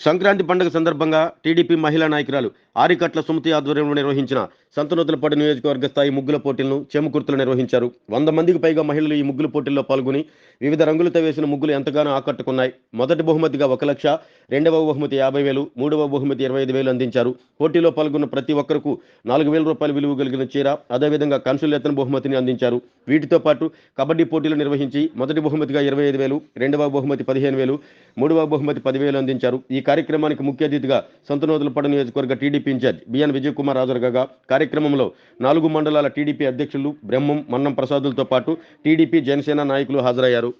సంక్రాంతి పండుగ సందర్భంగా టీడీపీ మహిళా నాయకురాలు ఆరికట్ల సుమతి ఆధ్వర్యంలో నిర్వహించిన సంతనూతలపాడు నియోజకవర్గ స్థాయి ముగ్గుల పోటీలను చేమకుర్తులు నిర్వహించారు. వంద మందికి పైగా మహిళలు ఈ ముగ్గుల పోటీల్లో పాల్గొని వివిధ రంగులతో వేసిన ముగ్గులు ఎంతగానో ఆకట్టుకున్నాయి. మొదటి బహుమతిగా ఒక లక్ష రెండవ బహుమతి యాభై వేలు మూడవ బహుమతి ఇరవై ఐదు వేలు అందించారు. పోటీలో పాల్గొన్న ప్రతి ఒక్కరకు నాలుగు వేల రూపాయలు విలువ కలిగిన చీర అదేవిధంగా కన్సులేతన బహుమతిని అందించారు. వీటితో పాటు కబడ్డీ పోటీలు నిర్వహించి మొదటి బహుమతిగా ఇరవై ఐదు వేలు రెండవ బహుమతి పదిహేను వేలు మూడవ బహుమతి పదివేలు అందించారు. ఈ కార్యక్రమానికి ముఖ్య అతిథిగా సంతనోదలపడ నియోజకవర్గ TDP incharge BN Vijay Kumar హాజరుగా కార్యక్రమంలో నాలుగు మండలాల టీడీపీ అధ్యక్షులు బ్రహ్మం మన్నం ప్రసాదులతో పాటు టీడీపీ జనసేన నాయకులు హాజరయ్యారు.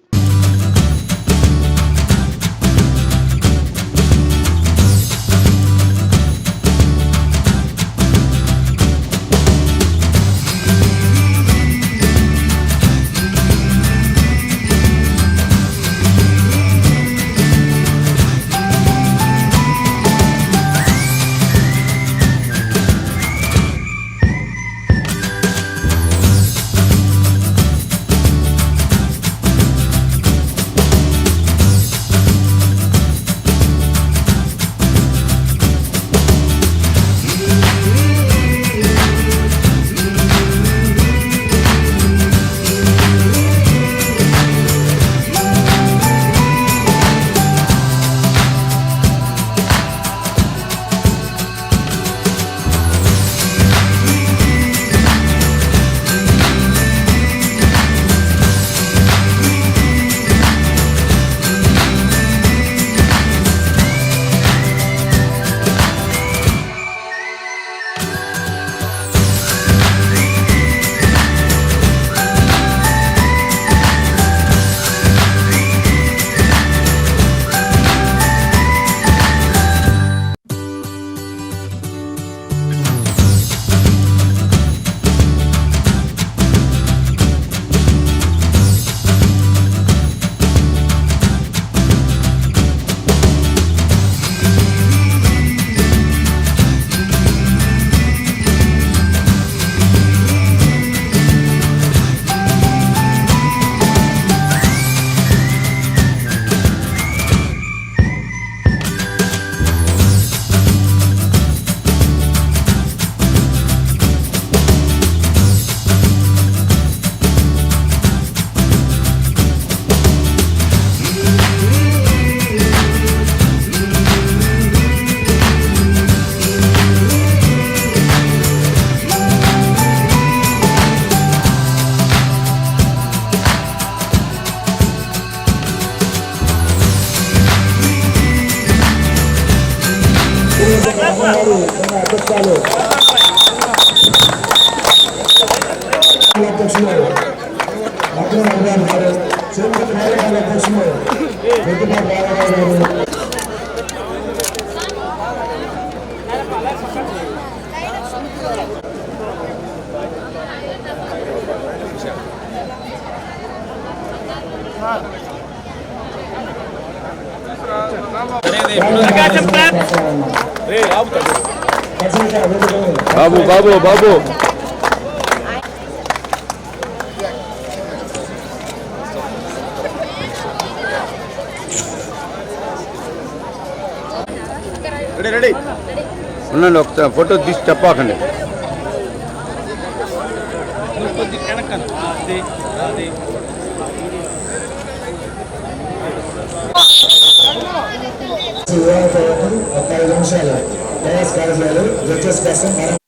అధ్యక్షులు అక్రమ అభియాన్ గారు చేపట్టి నాయకుల అధ్యక్షులు పెద్దపాటి రామారావు గారు బాబు బాబు బాబు. Ready ready. ఉండండి ఒకసారి ఫోటో తీసి చెప్పకండి. ఒక ఐదు నిమిషాలు ప్రయాస్ కార్యాలయాలు జడ్జెస్ కోసం మనం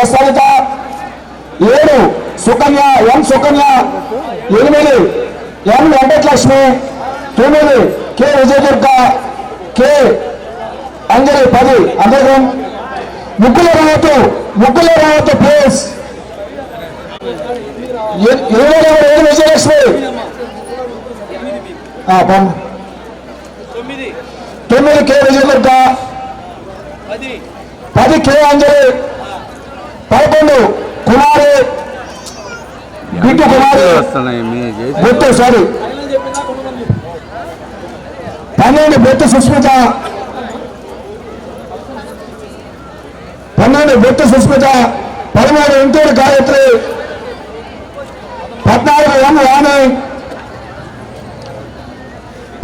సవిత ఏడు. సుకన్య ఎం సుకన్య? ఎనిమిది. ఎం వెంకటలక్ష్మి? తొమ్మిది. కె విజయదుర్గ? కె అంజలి పది. అందరం ముగ్గుల రావద్దు. ముగ్గుల రావద్దు ప్లీజ్ ఎ- ఇరవై నెంబర్ ఏడు విజయలక్ష్మి. తొమ్మిది. కె విజయదుర్గ? పది కె అంజలి? పదకొండు. కుమారి. బిట్టు కుమారి. బొత్తు సారీ పన్నెండు బొత్తు సుస్మిత. పన్నెండు బొత్తు సుస్మిత. పదమూడు ఇంటూరు గాయత్రి. పద్నాలుగు ఎం వాణి.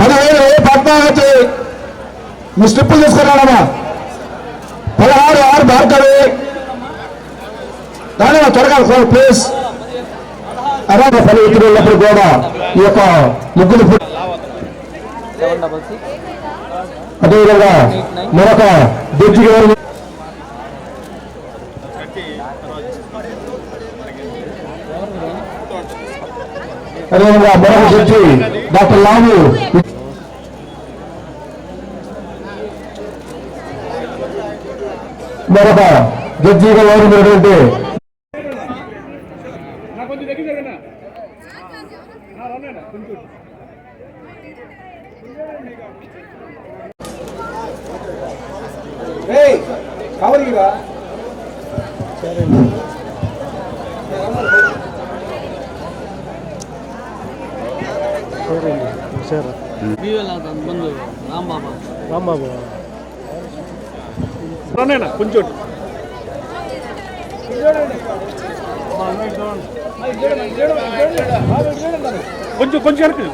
పదిహేను ఏ పద్మావతి. మీ స్లిప్పులు తీసుకున్నాడమ్మా పదహారు ఆరు భార్గవి. దాని త్వరగా ప్లీజ్ అరాగ పని ఉన్నప్పుడు కూడా ఈ యొక్క ముగ్గులు అదేవిధంగా మరొక జడ్జి గారు అదేవిధంగా మరొక జడ్జి డాక్టర్ లావు మరొక జడ్జిగా ఉన్నటువంటి ముందు రాంబాబా రాంబాబు రానేనా కొంచెం కొంచెం కొంచెం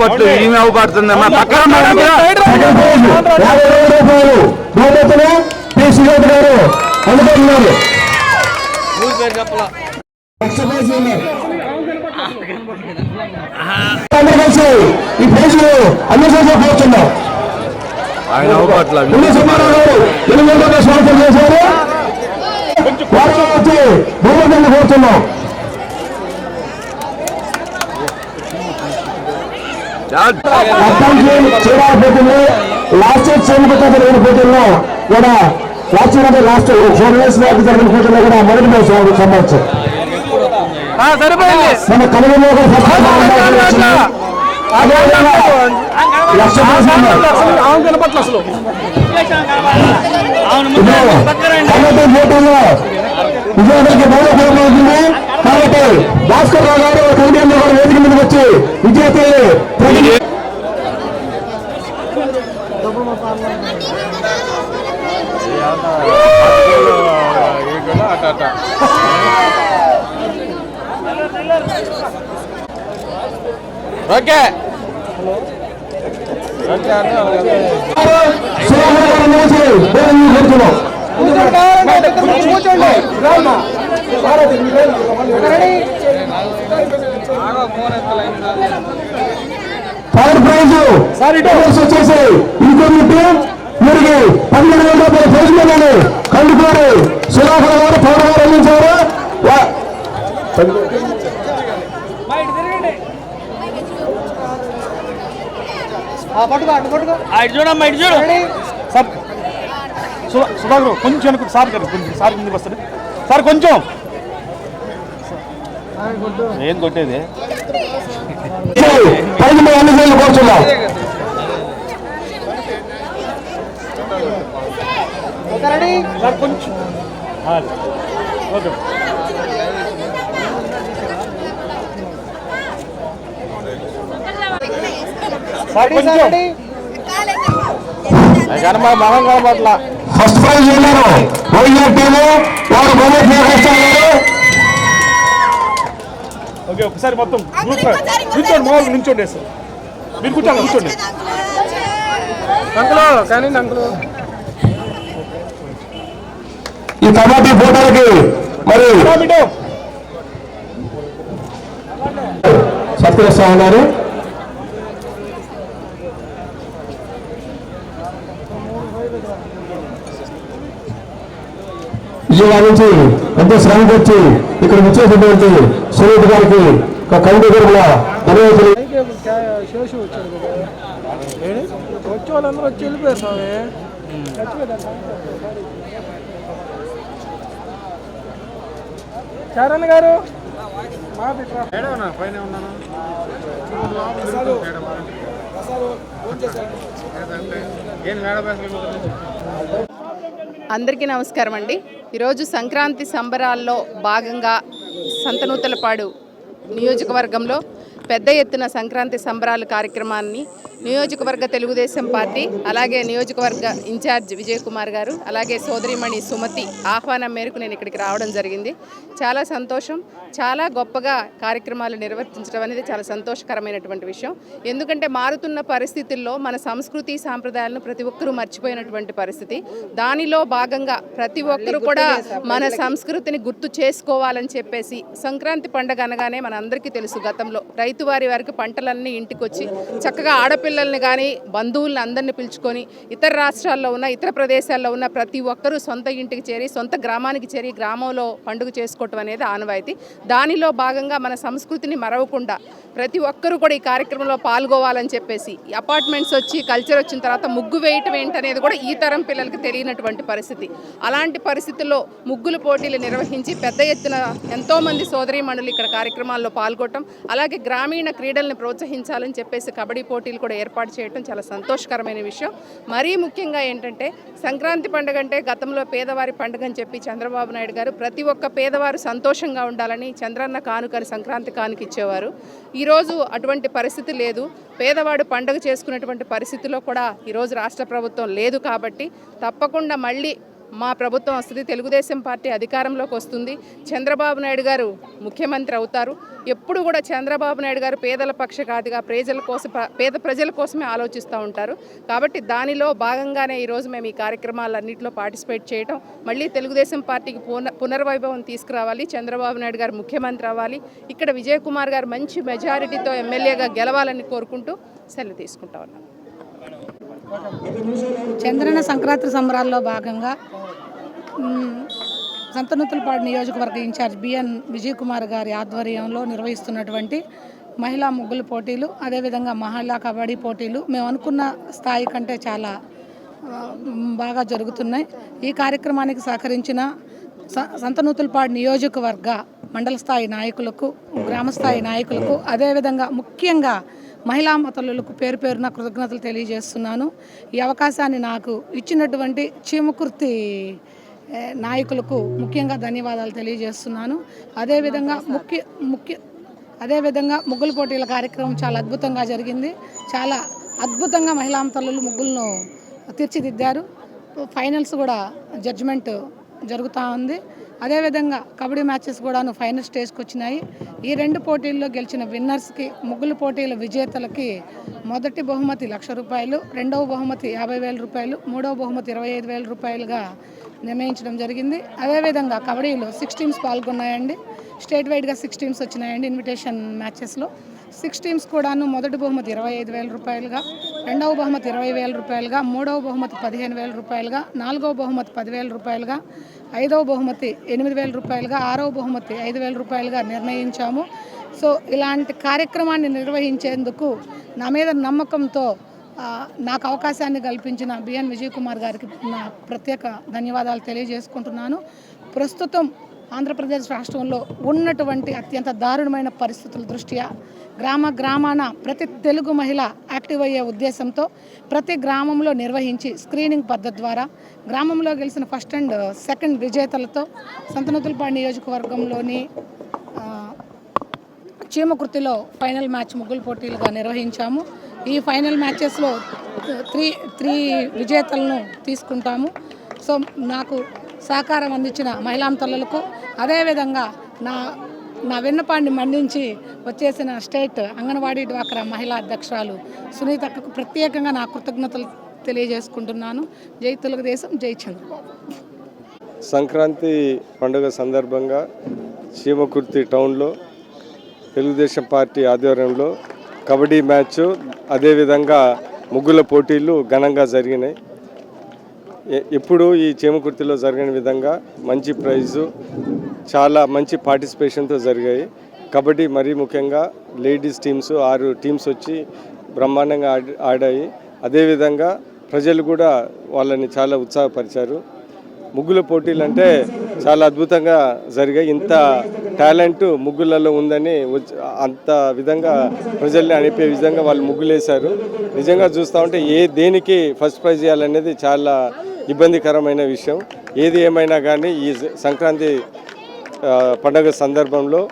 పట్టు ఈమె అవపడుతుందమ్మా పక్కన మేడం కూడా. సెకండ్ ప్రైజ్ యాభై వేల రూపాయలు. బహుమతులు పి శ్రీకాంత్ గారు. అందుకుంటున్నారు నెక్స్ట్ ప్రైజ్ విన్నర్. అందరూ కలిసి ఈ ప్రైజ్ అందరికీ కోరుతున్నాం ఆయన అవపట్ల ఉల్లి సుబ్బారావు గారు ఎనిమిది వందల స్వాగతం చేశారు వారితో వచ్చి బహుమతులను కోరుతున్నాం అర్థంకి చీరాల పోటీలు లాస్ట్ ఇయర్ చేనుకుంటా జరిగిన పోటీల్లో కూడా లాస్ట్ ఇయర్ అంటే లాస్ట్ జరిగిన పోటీల్లో కూడా మొదటి మ్యాచ్ సంబంధించి. మన అదేవిధంగా లక్ష కనపట్ల అసలు కమిటీ కాబట్టి భాస్కర్ రావు గారు కమిటీ కూడా వేదిక మీదకి వచ్చి ప్రతి ఓకే. సుధాకర్ గారు లేచి వేదిక మీదకి కూర్చున్నాం. థర్డ్ ప్రైజ్ ఇటర్స్ వచ్చేసి ఇంకొన్ని టీం. వీరికి పదిహేను వేల రూపాయల ప్రైజ్ మనీ కందుకూరు సుధాకర్ గారు పౌర గారు అందించారు. వా- ఇటు చూడమ్మా ఇటు చూడు. సార్ సుధాకర్ కొంచెం వెనక్కి. సార్ గారు కొంచెం సార్ ముందుకు సార్ కొంచెం. ఏం కొట్టేది? ప్రైజ్ మనీ అన్ని వేలు కోరుతున్నాం కొంచెం ఆ, ఓకే సార్ కొంచెం కనబ మనం కనబట్ల ఫస్ట్ ప్రైజ్ విన్నారు వైఎస్ టీము వారు ఓకే ఒకసారి మొత్తం గ్రూప్ నిల్చోండి మామూలు నిల్చోండి సార్ మీరు కూర్చోండి కూర్చోండి. అంకులు. కానీ అంకులు. ఈ కబడ్డీ ఫోటోలకి మరి సత్యస్వామి ఉన్నారు విజయవాడ నుంచి ఎంతో శ్రమకొచ్చి ఇక్కడ వచ్చేసినటువంటి సునీత్ గారికి ఒక కమిటీ తరఫున ధన్యవాదాలు. శేషు వచ్చాడు వచ్చే వాళ్ళందరూ వచ్చి వెళ్ళిపోయారు స్వామి. చరణ్ గారు మా బిడ్డ అందరికీ నమస్కారం అండి. ఈరోజు సంక్రాంతి సంబరాల్లో భాగంగా సంతనూతలపాడు నియోజకవర్గంలో పెద్ద ఎత్తున సంక్రాంతి సంబరాలు కార్యక్రమాన్ని నియోజకవర్గ తెలుగుదేశం పార్టీ అలాగే నియోజకవర్గ ఇన్ఛార్జ్ విజయ్ కుమార్ గారు అలాగే సోదరిమణి సుమతి ఆహ్వానం మేరకు నేను ఇక్కడికి రావడం జరిగింది. చాలా సంతోషం చాలా గొప్పగా కార్యక్రమాలు నిర్వర్తించడం అనేది చాలా సంతోషకరమైనటువంటి విషయం. ఎందుకంటే మారుతున్న పరిస్థితుల్లో మన సంస్కృతి సాంప్రదాయాలను ప్రతి ఒక్కరూ మర్చిపోయినటువంటి పరిస్థితి. దానిలో భాగంగా ప్రతి ఒక్కరూ కూడా మన సంస్కృతిని గుర్తు చేసుకోవాలని చెప్పేసి సంక్రాంతి పండగ అనగానే మన అందరికీ తెలుసు గతంలో. రైతు వారి వారికి పంటలన్నీ ఇంటికి వచ్చి చక్కగా పిల్లల్ని కానీ బంధువుల్ని అందరిని పిలుచుకొని ఇతర రాష్ట్రాల్లో ఉన్న ఇతర ప్రదేశాల్లో ఉన్న ప్రతి ఒక్కరూ సొంత ఇంటికి చేరి సొంత గ్రామానికి చేరి గ్రామంలో పండుగ చేసుకోవటం అనేది ఆనవాయితీ. దానిలో భాగంగా మన సంస్కృతిని మరవకుండా ప్రతి ఒక్కరూ కూడా ఈ కార్యక్రమంలో పాల్గొవాలని చెప్పేసి అపార్ట్మెంట్స్ వచ్చి కల్చర్ వచ్చిన తర్వాత ముగ్గు వేయటం ఏంటనేది కూడా ఈ తరం పిల్లలకి తెలియనటువంటి పరిస్థితి. అలాంటి పరిస్థితుల్లో ముగ్గులు పోటీలు నిర్వహించి పెద్ద ఎత్తున ఎంతోమంది సోదరీమణులు ఇక్కడ కార్యక్రమాల్లో పాల్గొనటం అలాగే గ్రామీణ క్రీడల్ని ప్రోత్సహించాలని చెప్పేసి కబడ్డీ పోటీలు కూడా ఏర్పాటు చేయడం చాలా సంతోషకరమైన విషయం. మరీ ముఖ్యంగా ఏంటంటే సంక్రాంతి పండుగ అంటే గతంలో పేదవారి పండుగ అని చెప్పి చంద్రబాబు నాయుడు గారు ప్రతి ఒక్క పేదవారు సంతోషంగా ఉండాలని చంద్రన్న కానుకని సంక్రాంతి కానుక ఇచ్చేవారు. ఈరోజు అటువంటి పరిస్థితి లేదు. పేదవాడు పండుగ చేసుకునేటువంటి పరిస్థితిలో కూడా ఈరోజు రాష్ట్ర ప్రభుత్వం లేదు కాబట్టి తప్పకుండా మళ్ళీ మా ప్రభుత్వం వస్తుంది తెలుగుదేశం పార్టీ అధికారంలోకి వస్తుంది. చంద్రబాబు నాయుడు గారు ముఖ్యమంత్రి అవుతారు. ఎప్పుడు కూడా చంద్రబాబు నాయుడు గారు పేదల పక్షపాతిగా ప్రజల కోసం పేద ప్రజల కోసమే ఆలోచిస్తూ ఉంటారు. కాబట్టి దానిలో భాగంగానే ఈరోజు మేము ఈ కార్యక్రమాలన్నింటిలో పార్టిసిపేట్ చేయటం మళ్ళీ తెలుగుదేశం పార్టీకి పునర్వైభవం తీసుకురావాలి. చంద్రబాబు నాయుడు గారు ముఖ్యమంత్రి అవ్వాలి. ఇక్కడ విజయ్ కుమార్ గారు మంచి మెజారిటీతో ఎమ్మెల్యేగా గెలవాలని కోరుకుంటూ సెలవు తీసుకుంటా ఉన్నాను చంద్రన సంక్రాంతి సంబరాల్లో భాగంగా సంతనూతులపాడు నియోజకవర్గ ఇన్ఛార్జ్ బిఎన్ విజయ్ కుమార్ గారి ఆధ్వర్యంలో నిర్వహిస్తున్నటువంటి మహిళా ముగ్గుల పోటీలు అదేవిధంగా మహిళా కబడ్డీ పోటీలు మేము అనుకున్న స్థాయి కంటే చాలా బాగా జరుగుతున్నాయి. ఈ కార్యక్రమానికి సహకరించిన స- నియోజకవర్గ మండల స్థాయి నాయకులకు గ్రామ స్థాయి నాయకులకు అదేవిధంగా ముఖ్యంగా మహిళా మతలకు పేరు పేరున కృతజ్ఞతలు తెలియజేస్తున్నాను. ఈ అవకాశాన్ని నాకు ఇచ్చినటువంటి చీమకుర్తి నాయకులకు ముఖ్యంగా ధన్యవాదాలు తెలియజేస్తున్నాను. అదేవిధంగా ముఖ్య ముఖ్య అదేవిధంగా ముగ్గుల పోటీల కార్యక్రమం చాలా అద్భుతంగా జరిగింది. చాలా అద్భుతంగా మహిళా తల్లులు ముగ్గులను తీర్చిదిద్దారు. ఫైనల్స్ కూడా జడ్జిమెంట్ జరుగుతూ ఉంది. అదేవిధంగా కబడ్డీ మ్యాచెస్ కూడాను ఫైనల్ స్టేజ్కి వచ్చినాయి. ఈ రెండు పోటీల్లో గెలిచిన విన్నర్స్కి ముగ్గుల పోటీల విజేతలకి మొదటి బహుమతి లక్ష రూపాయలు రెండవ బహుమతి యాభై వేల రూపాయలు మూడవ బహుమతి ఇరవై ఐదు వేల రూపాయలుగా నిర్ణయించడం జరిగింది. అదేవిధంగా కబడ్డీలో సిక్స్ టీమ్స్ పాల్గొన్నాయండి. స్టేట్ వైడ్గా సిక్స్ టీమ్స్ వచ్చినాయండి ఇన్విటేషన్ మ్యాచెస్లో సిక్స్ టీమ్స్ కూడాను మొదటి బహుమతి ఇరవై ఐదు వేల రూపాయలుగా రెండవ బహుమతి ఇరవై వేల రూపాయలుగా మూడవ బహుమతి పదిహేను వేల రూపాయలుగా నాలుగవ బహుమతి పదివేల రూపాయలుగా ఐదవ బహుమతి ఎనిమిది వేల రూపాయలుగా ఆరవ బహుమతి ఐదు వేల రూపాయలుగా నిర్ణయించాము. సో ఇలాంటి కార్యక్రమాన్ని నిర్వహించేందుకు నా మీద నమ్మకంతో నాకు అవకాశాన్ని కల్పించిన బిఎన్ విజయ్ కుమార్ గారికి నా ప్రత్యేక ధన్యవాదాలు తెలియజేసుకుంటున్నాను. ప్రస్తుతం ఆంధ్రప్రదేశ్ రాష్ట్రంలో ఉన్నటువంటి అత్యంత దారుణమైన పరిస్థితుల దృష్ట్యా గ్రామ గ్రామాన ప్రతి తెలుగు మహిళ యాక్టివ్ అయ్యే ఉద్దేశంతో ప్రతి గ్రామంలో నిర్వహించి స్క్రీనింగ్ పద్ధతి ద్వారా గ్రామంలో గెలిచిన ఫస్ట్ అండ్ సెకండ్ విజేతలతో సంతనతులపాడు నియోజకవర్గంలోని చీమకృతిలో చీమకుర్తిలో ఫైనల్ మ్యాచ్ ముగ్గులు పోటీలుగా నిర్వహించాము. ఈ ఫైనల్ మ్యాచెస్లో త్రీ త్రీ విజేతలను తీసుకుంటాము. సో నాకు సహకారం అందించిన మహిళా అదేవిధంగా నా నా విన్నపాన్ని మండించి వచ్చేసిన స్టేట్ అంగన్వాడీ డ్వాక్రా మహిళా అధ్యక్షురాలు సునీతకు ప్రత్యేకంగా నా కృతజ్ఞతలు తెలియజేసుకుంటున్నాను. జై తెలుగుదేశం జై చంద్రబాబు. సంక్రాంతి పండుగ సందర్భంగా చీమకుర్తి టౌన్లో తెలుగుదేశం పార్టీ ఆధ్వర్యంలో కబడ్డీ మ్యాచ్ అదేవిధంగా ముగ్గుల పోటీలు ఘనంగా జరిగినాయి. ఎప్పుడు ఈ చేమకుర్తిలో జరగని విధంగా మంచి ప్రైజు చాలా మంచి పార్టిసిపేషన్తో జరిగాయి. కబడ్డీ మరీ ముఖ్యంగా లేడీస్ టీమ్స్ ఆరు టీమ్స్ వచ్చి బ్రహ్మాండంగా ఆడాయి. అదేవిధంగా ప్రజలు కూడా వాళ్ళని చాలా ఉత్సాహపరిచారు. ముగ్గుల పోటీలు అంటే చాలా అద్భుతంగా జరిగాయి. ఇంత టాలెంట్ ముగ్గులలో ఉందని అంత విధంగా ప్రజల్ని అనిపే విధంగా వాళ్ళు ముగ్గులు వేశారు నిజంగా చూస్తూ ఉంటే ఏ దేనికి ఫస్ట్ ప్రైజ్ ఇవ్వాలనేది చాలా ఇబ్బందికరమైన విషయం. ఏది ఏమైనా కానీ ఈ సంక్రాంతి పండుగ పండగ సందర్భంలో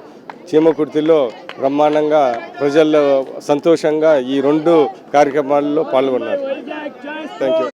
చీమకుర్తిలో బ్రహ్మాండంగా ప్రజల్లో సంతోషంగా ఈ రెండు కార్యక్రమాల్లో పాల్గొన్నారు. Thank you